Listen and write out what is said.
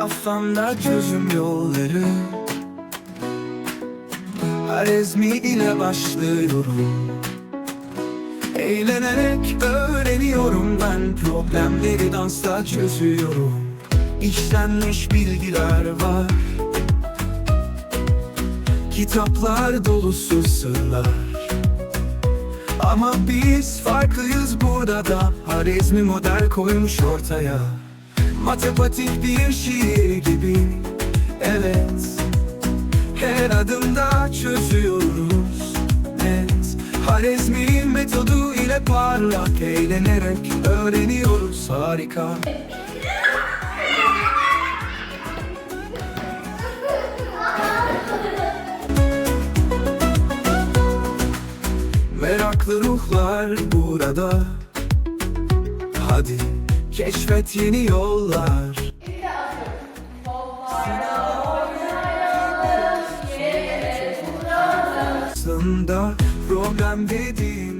Kafamda çözüm yolları. Harezmi ile başlıyorum. Eğlenerek öğreniyorum ben. Problemleri dansla çözüyorum. İşlenmiş bilgiler var. Kitaplar dolusu sırlar. Ama biz farklıyız burada da. Harizmi model koymuş ortaya Matematik bir şiir gibi. Evet Her adımda çözüyoruz. Net Harezmi metodu ile parlak Eğlenerek öğreniyoruz. Harika. Meraklı ruhlar burada. Hadi keşfet yeni yollar. Aslında problem dediğin